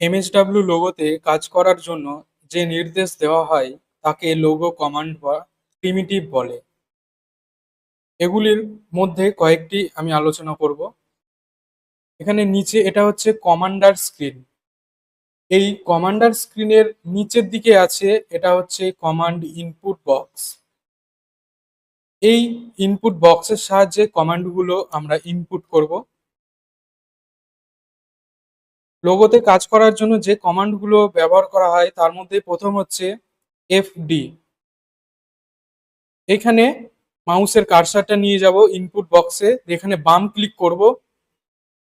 MSW লোগোতে কাজ করার জন্য যে নির্দেশ দেওয়া হয়, তাকে লোগো কমান্ড বা প্রিমিটিভ বলে। এগুলির মধ্যে কয়েকটি আমি আলোচনা করব। এখানে নিচে এটা হচ্ছে কমান্ডার স্ক্রিন এই কমান্ডার স্ক্রিনের নিচের দিকে আছে, এটা হচ্ছে কমান্ড ইনপুট বক্স এই ইনপুট বক্সের সাহায্যে কমান্ডগুলো আমরা ইনপুট করব। লোগোতে কাজ করার জন্য যে কমান্ডগুলো ব্যবহার করা হয়, তার মধ্যে প্রথম হচ্ছে এফডি এখানে মাউসের কারসারটা নিয়ে যাব ইনপুট বক্সে এখানে বাম ক্লিক করব,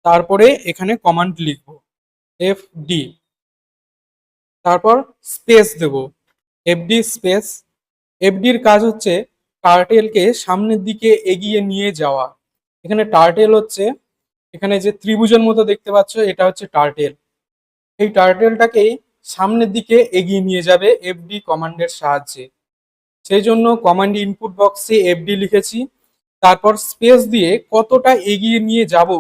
তারপরে এখানে কমান্ড লিখব এফডি তারপর স্পেস দেব এফডি স্পেস এফডির কাজ হচ্ছে টার্টেলকে সামনের দিকে এগিয়ে নিয়ে যাওয়া। এখানে টার্টেল হচ্ছে এখানে যে ত্রিভুজের মতো দেখতে পাচ্ছ, এটা হচ্ছে টার্টেল এই টার্টেলটাকেই সামনের দিকে এগিয়ে নিয়ে যাবে এফডি কমান্ডের সাহায্যে। সেই জন্য কমান্ড ইনপুট বক্সে এফডি লিখেছি। তারপর স্পেস দিয়ে কতটা এগিয়ে নিয়ে যাব,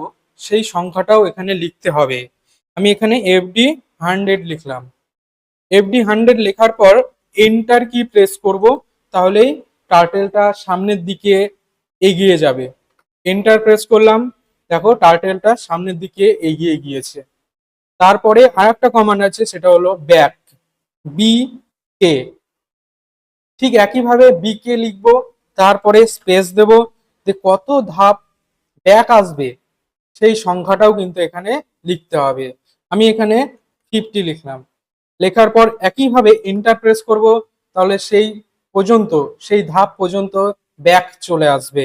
সেই সংখ্যাটাও এখানে লিখতে হবে। আমি এখানে এফডি হান্ড্রেড লিখলাম। এফডি হান্ড্রেড লেখার পর এন্টার কি প্রেস করব, তাহলেই টার্টেলটা সামনের দিকে এগিয়ে যাবে। এন্টার প্রেস করলাম দেখো টার্টেলটা সামনের দিকে এগিয়ে গিয়েছে। তারপরে আর একটা কমান্ড আছে, সেটা হলো ব্যাক বি কে ঠিক একইভাবে বি কে লিখব, তারপরে স্পেস দেব, যে কত ধাপ ব্যাক আসবে, সেই সংখ্যাটাও কিন্তু এখানে লিখতে হবে। আমি এখানে ফিফটি লিখলাম। লেখার পর একইভাবে এন্টার প্রেস করব, তাহলে সেই পর্যন্ত, সেই ধাপ পর্যন্ত ব্যাক চলে আসবে।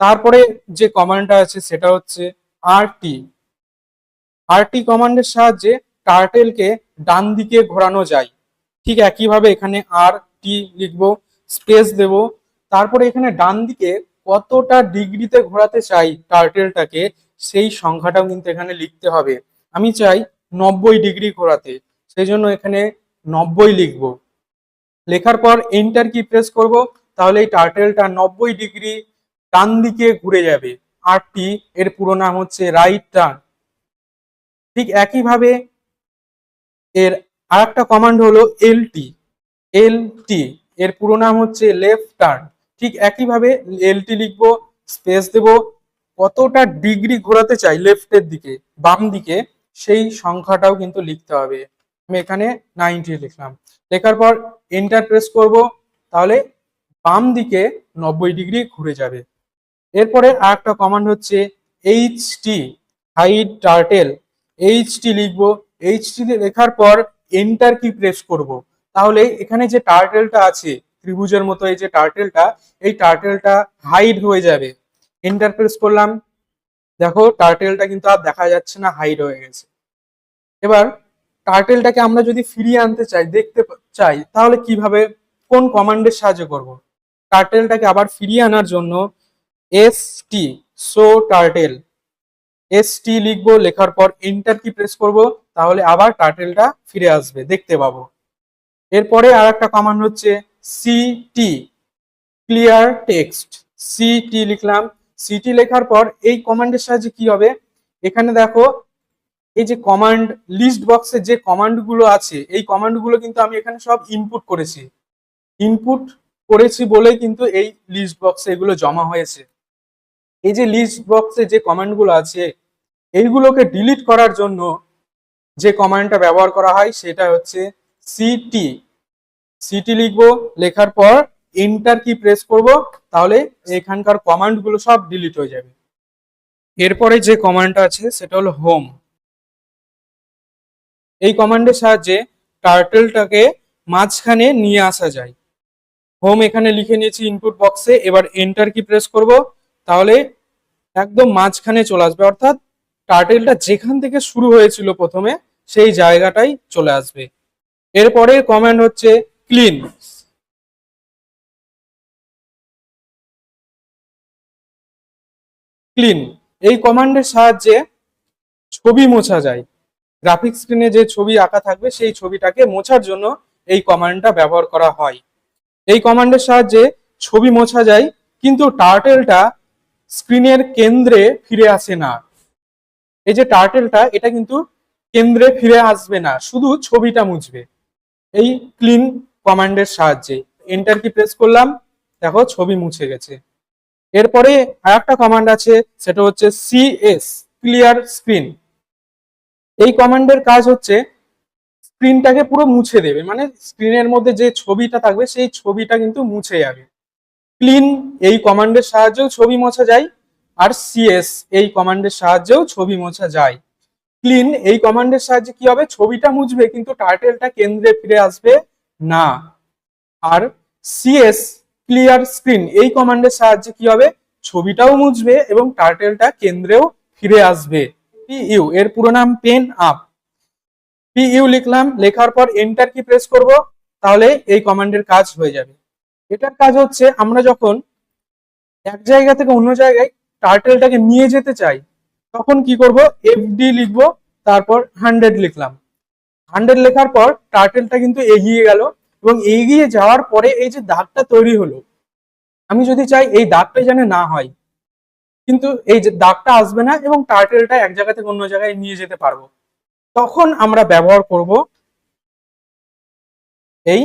তারপরে যে কমান্ডটা আছে সেটা হচ্ছে আরটি আরটি কমান্ডের সাহায্যে টার্টেলকে ডান দিকে ঘোরানো যায়। ঠিক একইভাবে এখানে আর টি লিখব স্পেস দেব। তারপরে এখানে ডান দিকে কতটা ডিগ্রিতে ঘোরাতে চাই টার্টেলটাকে সেই সংখ্যাটাও কিন্তু এখানে লিখতে হবে। আমি চাই নব্বই ডিগ্রি ঘোরাতে, সেই জন্য এখানে নব্বই লিখব। লেখার পর এন্টার কি প্রেস করব, তাহলে এই টার্টেলটা নব্বই ডিগ্রি ডান দিকে ঘুরে যাবে। আরটি, এর পুরো নাম হচ্ছে রাইট টার্ন ঠিক একইভাবে এর আর একটা কমান্ড হলো এলটি এলটি এর পুরো নাম হচ্ছে লেফট টার্ন ঠিক একইভাবে এলটি লিখব স্পেস দেব। কতটা ডিগ্রি ঘোরাতে চাই লেফটের দিকে, বাম দিকে, সেই সংখ্যাটাও কিন্তু লিখতে হবে। আমি এখানে নাইনটি লিখলাম। লেখার পর এন্টার প্রেস করব, তাহলে বাম দিকে নব্বই ডিগ্রি ঘুরে যাবে। এরপরে আর একটা কমান্ড হচ্ছে H T hide turtle H T লিখব। এইচ টি লেখার পর এন্টার কি প্রেস করব। তাহলে এখানে যে টার্টেলটা আছে, ত্রিভুজের মতো এই যে টার্টেলটা এই টার্টেলটা হাইড হয়ে যাবে। এন্টার প্রেস করলাম। দেখো টার্টেলটা কিন্তু আর দেখা যাচ্ছে না হাইড হয়ে গেছে। এবার টার্টেলটাকে আমরা যদি ফিরিয়ে আনতে চাই, দেখতে চাই, তাহলে কীভাবে, কোন কমান্ডের সাহায্য করব? টার্টেলটাকে আবার ফিরিয়ে আনার জন্য S T show turtle S T লিখব, লেখার পর এন্টার কি প্রেস করব, তাহলে আবার টার্টেলটা ফিরে আসবে, দেখতে পাবো। এরপরে আর একটা কমান্ড হচ্ছে সিটি ক্লিয়ার টেক্সট সিটি লিখলাম। সিটি লেখার পর এই কমান্ডের সাহায্যে কি হবে? এখানে দেখো, এই যে কমান্ড লিস্ট বক্সে যে কমান্ডগুলো আছে, এই কমান্ডগুলো কিন্তু আমি এখানে সব ইনপুট করেছি। ইনপুট করেছি বলেই কিন্তু এই লিস্ট বক্সে এগুলো জমা হয়েছে। এই যে লিস্ট বক্সে যে কমান্ডগুলো আছে, এইগুলোকে ডিলিট করার জন্য যে কমান্ডটা ব্যবহার করা হয় সেটা হচ্ছে সিটি সিটি লিখব, লেখার পর এন্টার কি প্রেস করব, তাহলে এখানকার কমান্ডগুলো সব ডিলিট হয়ে যাবে। এরপরে যে কমান্ডটা আছে সেটা হলো হোম এই কমান্ডের সাহায্যে টার্টেলটাকে মাঝখানে নিয়ে আসা যায়। হোম এখানে লিখে নিয়েছি ইনপুট বক্সে এবার এন্টার কি প্রেস করব, তাহলে একদম মাঝখানে চলে আসবে। অর্থাৎ টার্টেলটা যেখান থেকে শুরু হয়েছিল প্রথমে, সেই জায়গাটাই চলে আসবে। এরপরে কমান্ড হচ্ছে ক্লিন ক্লিন এই কমান্ডের সাহায্যে ছবি মোছা যায়। গ্রাফিক স্ক্রিনে যে ছবি আঁকা থাকবে, সেই ছবিটাকে মোছার জন্য এই কমান্ডটা ব্যবহার করা হয়। এই কমান্ডের সাহায্যে ছবি মোছা যায়, কিন্তু টার্টেলটা স্ক্রিনের কেন্দ্রে ফিরে আসে না। এই যে টার্টেলটা, এটা কিন্তু কেন্দ্রে ফিরে আসবে না, শুধু ছবিটা মুছবে। এই ক্লিন কমান্ডের সাহায্যে। এন্টার কি প্রেস করলাম? দেখো, ছবি মুছে গেছে। এরপরে আর একটা কমান্ড আছে, সেটা হচ্ছে সিএস ক্লিয়ার স্ক্রিন এই কমান্ডের কাজ হচ্ছে স্ক্রিনটাকে পুরো মুছে দেবে। মানে স্ক্রিনের মধ্যে যে ছবিটা থাকবে, সেই ছবিটা কিন্তু মুছে যাবে। ক্লিন এই কমান্ডের সাহায্যেও ছবি মোছা যায় আর সিএস এই কমান্ডের সাহায্যেও ছবি মোছা যায়। ক্লিন এই কমান্ডের সাহায্যে কি হবে? ছবিটা মুছবে কিন্তু টার্টেলটা কেন্দ্রে ফিরে আসবে না। আর সিএস ক্লিয়ার স্ক্রিন এই কমান্ডের সাহায্যে কি হবে? ছবিটাও মুছবে এবং টার্টেলটা কেন্দ্রেও ফিরে আসবে। পিইউ, এর পুরো নাম পেন আপ। পিইউ লিখলাম, লেখার পর এন্টার কি প্রেস করব? তাহলে এই কমান্ডের কাজ হয়ে যাবে। এটার কাজ হচ্ছে আমরা যখন এক জায়গা থেকে অন্য জায়গায় টার্টেলটাকে নিয়ে যেতে চাই, তখন কি করব? এফডি লিখব, তারপর হান্ড্রেড লিখলাম। হান্ড্রেড লেখার পর টার্টেলটা কিন্তু এগিয়ে গেল এবং এগিয়ে যাওয়ার পরে এই যে দাগটা তৈরি হলো, আমি যদি চাই এই দাগটা যেন না হয়, কিন্তু এই যে দাগটা আসবে না এবং টার্টেলটা এক জায়গা থেকে অন্য জায়গায় নিয়ে যেতে পারব। তখন আমরা ব্যবহার করব এই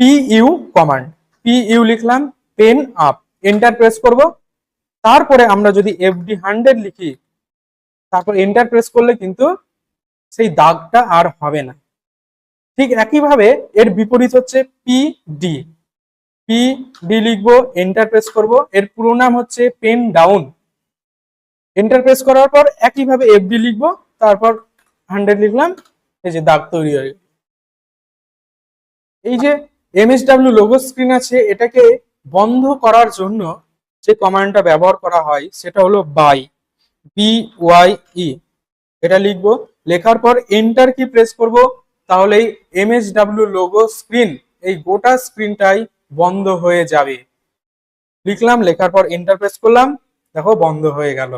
পিইউ কমান্ড পিইউ লিখলাম পেন আপ এন্টার প্রেস করব। তারপরে আমরা যদি এফডি হান্ড্রেড লিখি, তারপর এন্টার প্রেস করলে কিন্তু সেই দাগটা আর হবে না। ঠিক একইভাবে এর বিপরীত হচ্ছে পি ডি পি লিখব এন্টার প্রেস করব। এর পুরো নাম হচ্ছে পেন ডাউন এন্টার প্রেস করার পর একইভাবে এফডি লিখব, তারপর হান্ড্রেড লিখলাম, এই যে দাগ তৈরি হয়ে এই যে এমএসডাব্লিউ লোগো স্ক্রিন আছে, এটাকে বন্ধ করার জন্য যে কমান্ডটা ব্যবহার করা হয়, সেটা হলো বাই বি ওয়াই ই এটা লিখব, লেখার পর এন্টার কি প্রেস করব, তাহলে এই এমএসডাব্লিউ লোগো স্ক্রিন এই গোটা স্ক্রিনটাই বন্ধ হয়ে যাবে। লিখলাম, লেখার পর এন্টার প্রেস করলাম, দেখো বন্ধ হয়ে গেল।